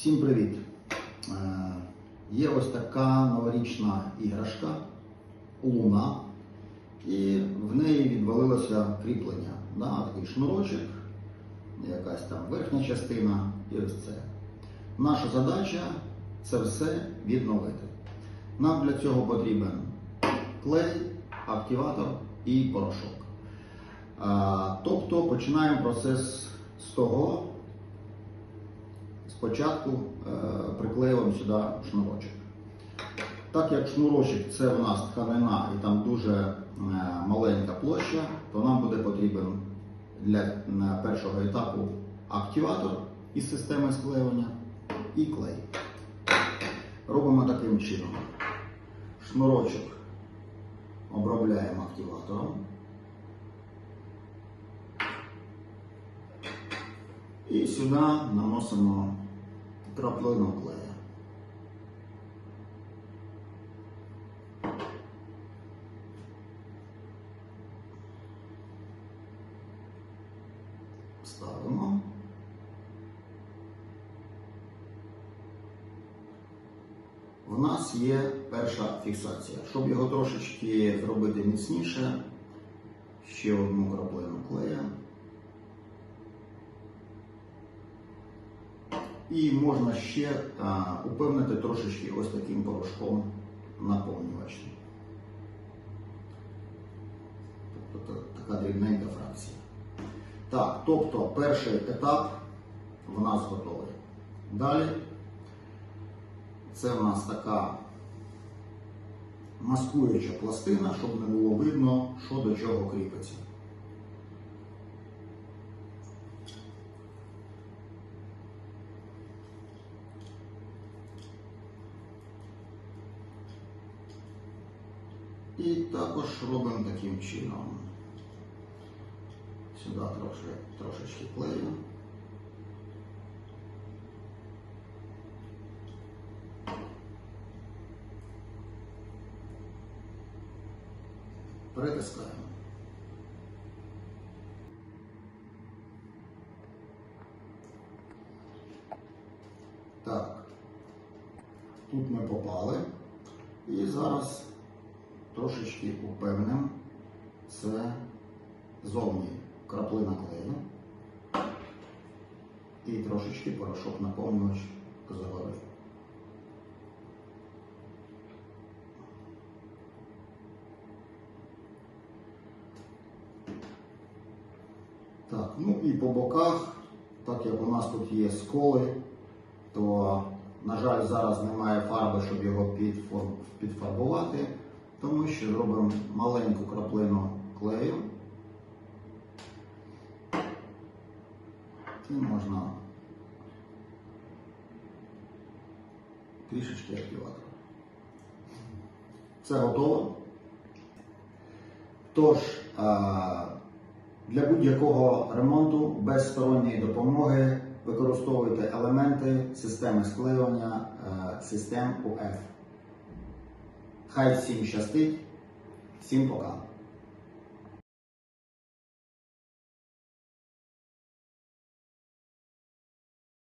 Всім привіт! Е, Є ось така новорічна іграшка Луна, і в неї відвалилося кріплення. Да, такий шнурочок, якась там верхня частина і ось це. Наша задача це все відновити. Нам для цього потрібен клей, активатор і порошок. Тобто починаємо процес з того, спочатку е, сюди шнурочок. Так як шнурочок це у нас тканина і там дуже е, маленька площа, то нам буде потрібен для першого етапу активатор із системи склеювання і клей. Робимо таким чином. Шнурочок обробляємо активатором. І сюди наносимо краплину клея. Ставимо. В нас є перша фіксація. Щоб його трошечки зробити міцніше, ще одну краплину клея. І можна ще а, упевнити трошечки ось таким порошком наповнювачним. Тобто така дрібненька фракція. Так, тобто перший етап в нас готовий. Далі це в нас така маскуюча пластина, щоб не було видно, що до чого кріпиться. І також робимо таким чином. Сюди трошки, трошечки клею. Притискаємо. Так. Тут ми попали. І зараз трошечки упевнимо. Це зовні краплина клею. І трошечки порошок наповнювач згори. Так, ну і по боках, так як у нас тут є сколи, то, на жаль, зараз немає фарби, щоб його підфарбувати, тому що зробимо маленьку краплину клею. І можна трішечки активатора. Все готово. Тож, для будь-якого ремонту без сторонньої допомоги використовуйте елементи системи склеювання е, систем УФ. Хай всім щастить, всім пока.